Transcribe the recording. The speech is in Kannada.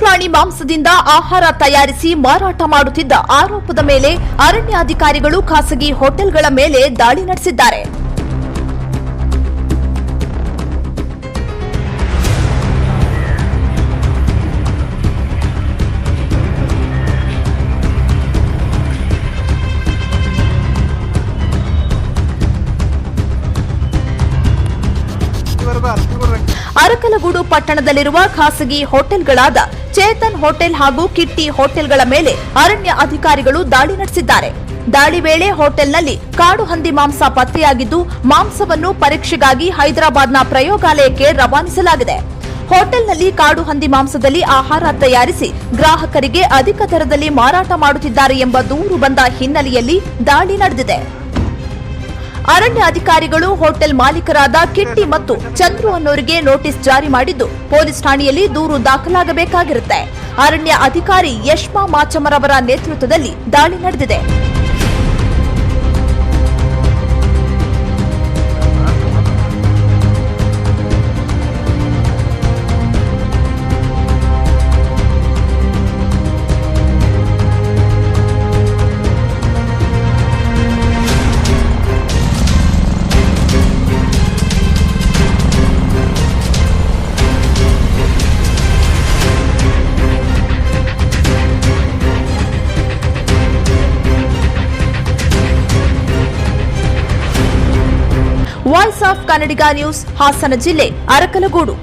ಪ್ರಾಣಿ ಮಾಂಸದಿಂದ ಆಹಾರ ತಯಾರಿಸಿ ಮಾರಾಟ ಮಾಡುತ್ತಿದ್ದ ಆರೋಪದ ಮೇಲೆ ಅರಣ್ಯಾಧಿಕಾರಿಗಳು ಖಾಸಗಿ ಹೋಟೆಲ್ಗಳ ಮೇಲೆ ದಾಳಿ ನಡೆಸಿದ್ದಾರೆ. ಅರಕಲಗೂಡು ಪಟ್ಟಣದಲ್ಲಿರುವ ಖಾಸಗಿ ಹೋಟೆಲ್ಗಳಾದ ಚೇತನ್ ಹೋಟೆಲ್ ಹಾಗೂ ಕಿಟ್ಟಿ ಹೋಟೆಲ್ಗಳ ಮೇಲೆ ಅರಣ್ಯ ಅಧಿಕಾರಿಗಳು ದಾಳಿ ನಡೆಸಿದ್ದಾರೆ. ದಾಳಿ ವೇಳೆ ಹೋಟೆಲ್ನಲ್ಲಿ ಕಾಡು ಹಂದಿ ಮಾಂಸ ಪತ್ತೆಯಾಗಿದ್ದು, ಮಾಂಸವನ್ನು ಪರೀಕ್ಷೆಗಾಗಿ ಹೈದರಾಬಾದ್ನ ಪ್ರಯೋಗಾಲಯಕ್ಕೆ ರವಾನಿಸಲಾಗಿದೆ. ಹೋಟೆಲ್ನಲ್ಲಿ ಕಾಡು ಹಂದಿ ಮಾಂಸದಲ್ಲಿ ಆಹಾರ ತಯಾರಿಸಿ ಗ್ರಾಹಕರಿಗೆ ಅಧಿಕ ದರದಲ್ಲಿ ಮಾರಾಟ ಮಾಡುತ್ತಿದ್ದಾರೆ ಎಂಬ ದೂರು ಬಂದ ಹಿನ್ನೆಲೆಯಲ್ಲಿ ದಾಳಿ ನಡೆದಿದೆ. ಅರಣ್ಯ ಅಧಿಕಾರಿಗಳು, ಹೋಟೆಲ್ ಮಾಲೀಕರಾದ ಕಿಟ್ಟಿ ಮತ್ತು ಚಂದ್ರು ಅನ್ನೋರಿಗೆ ನೋಟಿಸ್ ಜಾರಿ ಮಾಡಿದ್ದು, ಪೊಲೀಸ್ ಠಾಣೆಯಲ್ಲಿ ದೂರು ದಾಖಲಾಗಬೇಕಾಗಿರುತ್ತೆ. ಅರಣ್ಯ ಅಧಿಕಾರಿ ಯಶ್ಮಾ ಮಾಚಮರವರ ನೇತೃತ್ವದಲ್ಲಿ ದಾಳಿ ನಡೆದಿದೆ. Voice of Kannadiga news Hassan ಜಿಲ್ಲೆ ಅರಕಲಗೂಡು.